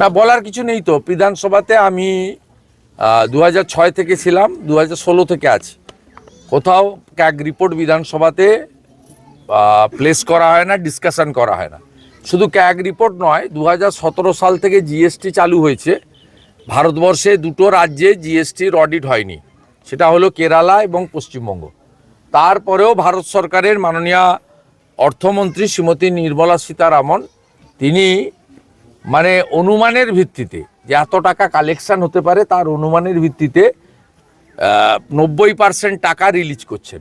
না, বলার কিছু নেই তো। বিধানসভাতে আমি দু ছয় থেকে ছিলাম দু ষোলো থেকে আছি। কোথাও ক্যাগ রিপোর্ট বিধানসভাতে প্লেস করা হয় না ডিসকাশন করা হয় না। শুধু ক্যাগ রিপোর্ট নয় দু সাল থেকে জিএসটি চালু হয়েছে। ভারতবর্ষে দুটো রাজ্যে জিএসটির অডিট হয়নি। সেটা হলো কেরালা এবং পশ্চিমবঙ্গ। তারপরেও ভারত সরকারের মাননীয় অর্থমন্ত্রী শ্রীমতী নির্মলা সীতারামন, তিনি মানে অনুমানের ভিত্তিতে যে এত টাকা কালেকশন হতে পারে তার অনুমানের ভিত্তিতে নব্বই পার্সেন্ট টাকা রিলিজ করছেন।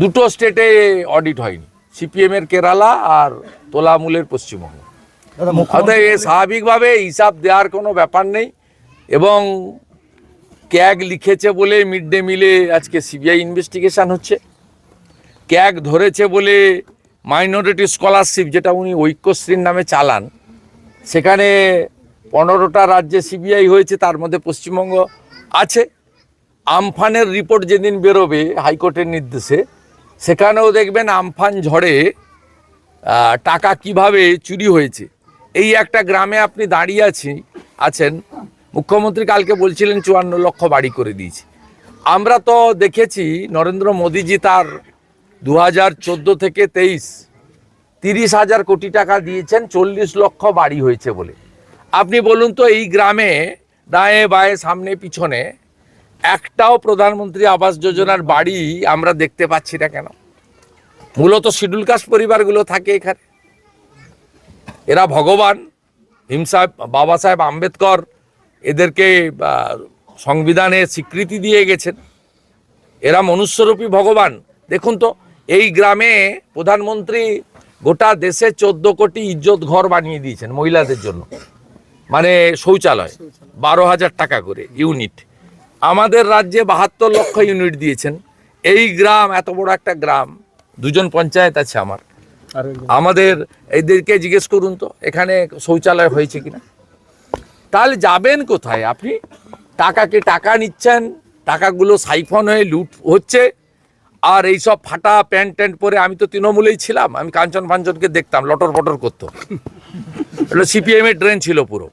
দুটো স্টেটে অডিট হয়নি সিপিএমের কেরালা আর তোলামূলের পশ্চিমবঙ্গ। অতএব এ স্বাভাবিকভাবে হিসাব দেওয়ার কোনো ব্যাপার নেই এবং ক্যাগ লিখেছে বলে মিড ডে মিলে আজকে সিবিআই ইনভেস্টিগেশন হচ্ছে। ক্যাগ ধরেছে বলে মাইনরিটি স্কলারশিপ যেটা উনি ঐক্যশ্রীর নামে চালান সেখানে পনেরোটা রাজ্যে সিবিআই হয়েছে, তার মধ্যে পশ্চিমবঙ্গ আছে। আমফানের রিপোর্ট যেদিন বেরোবে হাইকোর্টের নির্দেশে, সেখানেও দেখবেন আমফান ঝড়ে টাকা কীভাবে চুরি হয়েছে। এই একটা গ্রামে আপনি দাঁড়িয়ে আছি, আছেন, মুখ্যমন্ত্রী কালকে বলছিলেন চুয়ান্ন লক্ষ বাড়ি করে দিয়েছি। আমরা তো দেখেছি নরেন্দ্র মোদীজি তার দু হাজার চোদ্দ থেকে তেইশ তিরিশ হাজার কোটি টাকা দিয়েছেন, চল্লিশ লক্ষ বাড়ি হয়েছে বলে। আপনি বলুন তো, এই গ্রামে দায়ে বায়ে সামনে পিছনে একটাও প্রধানমন্ত্রী আবাস যোজনার বাড়ি আমরা দেখতে পাচ্ছি না কেন? মূলত শিডিউল কাস্ট পরিবারগুলো থাকে এখানে। এরা ভগবান, ভীম সাহেব, বাবা সাহেব আম্বেদকর, এদেরকে সংবিধানে স্বীকৃতি দিয়ে গেছেন। এরা মনুষ্যরূপী ভগবান। দেখুন তো, এই গ্রামে প্রধানমন্ত্রী গোটা দেশে চোদ্দ কোটি ইজ্জত ঘর বানিয়ে দিয়েছেন মহিলাদের জন্য। মানে শৌচালয় বারো হাজার টাকা করে ইউনিট। আমাদের রাজ্যে বাহাত্তর লক্ষ ইউনিট দিয়েছেন। এই গ্রাম এত বড় একটা গ্রাম দুজন পঞ্চায়েত আছে আমার। আমাদের এদেরকে জিজ্ঞেস করুন তো এখানে শৌচালয় হয়েছে কিনা? তাহলে যাবেন কোথায় আপনি? টাকাকে টাকা নিচ্ছেন? টাকাগুলো সাইফন হয়ে লুট হচ্ছে? আর এই সব ফাটা প্যান্ট ট্যান্ট পরে আমি তো তৃণমূলেই ছিলাম। আমি কাঞ্চন ফাঞ্চনকে দেখতাম, লটর পটর করতো। এটা সিপিএম এর ট্রেন ছিল পুরো।